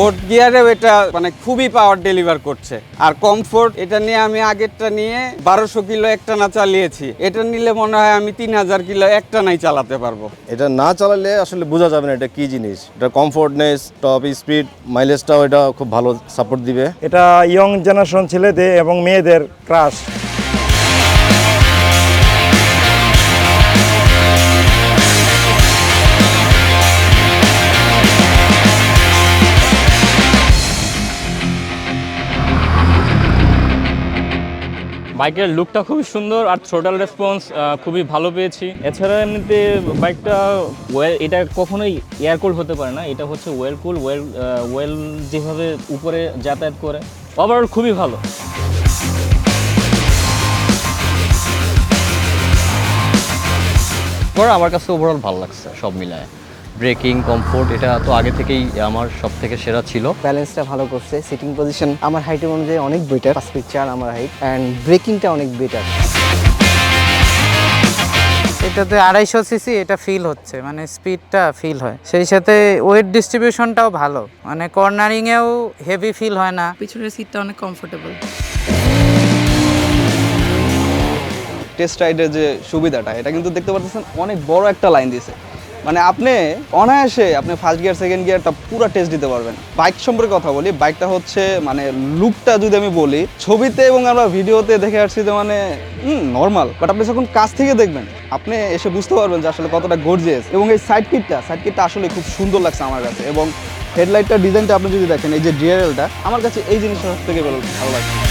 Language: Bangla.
ফোর্থ গিয়ারেও এটা মানে খুবই পাওয়ার ডেলিভার করছে। আর কমফোর্ট এটা নিয়ে আমি আগেরটা নিয়ে বারোশো কিলো একটা না চালিয়েছি। এটা নিলে মনে হয় আমি তিন হাজার কিলো একটা নাই চালাতে পারব। এটা না চালালে আসলে বোঝা যাবে না এটা কি জিনিস। এটা কমফোর্টনেস টপ স্পিড মাইলেজটাও এটা খুব ভালো সাপোর্ট দিবে। এটা ইয়ং জেনারেশন ছেলেদের এবং মেয়েদের ক্রাশ বাইকের লুকটা খুবই সুন্দর আর থ্রোটাল রেসপন্স খুবই ভালো পেয়েছি। এছাড়া এমনিতে বাইকটা ওয়েল এটা কখনোই এয়ারকুল হতে পারে না। এটা হচ্ছে ওয়েল কুল ওয়েল ওয়েল যেভাবে উপরে যাতায়াত করে ওভারঅল খুবই ভালো। আমার কাছে ওভারঅল ভালো লাগছে, সব মিলায়। ব্রেকিং কমফোর্ট এটা তো আগে থেকেই আমার সব থেকে সেরা ছিল। ব্যালেন্সটা ভালো করছে সিটিং পজিশন আমার হাইটের অনুযায়ী অনেক বেটার পাঁচ ফিট চার আমার হাইট অ্যান্ড ব্রেকিংটা অনেক বেটার এটাতে আড়াইশো সিসি এটা ফিল হচ্ছে মানে স্পিডটা ফিল হয়। সেই সাথে ওয়েট ডিস্ট্রিবিউশনটাও ভালো মানে কর্নারিংয়েও হেভি ফিল হয় না। পিছনের সিটটা অনেক কমফোর্টেবল টেস্ট রাইডের যে সুবিধাটা এটা কিন্তু দেখতে পাচ্ছেন অনেক বড় একটা লাইন দিয়েছে। মানে আপনি অনায়াসে আপনি ফার্স্ট গিয়ার সেকেন্ড গিয়ারটা পুরো টেস্ট দিতে পারবেন। বাইক সম্পর্কে কথা বলি বাইকটা হচ্ছে মানে লুকটা যদি আমি বলি, ছবিতে এবং আমরা ভিডিওতে দেখে আসছি যে মানে নর্মাল বাট আপনি যখন কাছ থেকে দেখবেন, আপনি এসে বুঝতে পারবেন যে আসলে কতটা গর্জিয়াস এবং এই সাইড কিটটা সাইড কিটটা আসলে খুব সুন্দর লাগছে আমার কাছে। এবং হেডলাইটটার ডিজাইনটা আপনি যদি দেখেন, এই যে ডিআরএলটা আমার কাছে এই জিনিসটা সব থেকে ভালো লাগছে।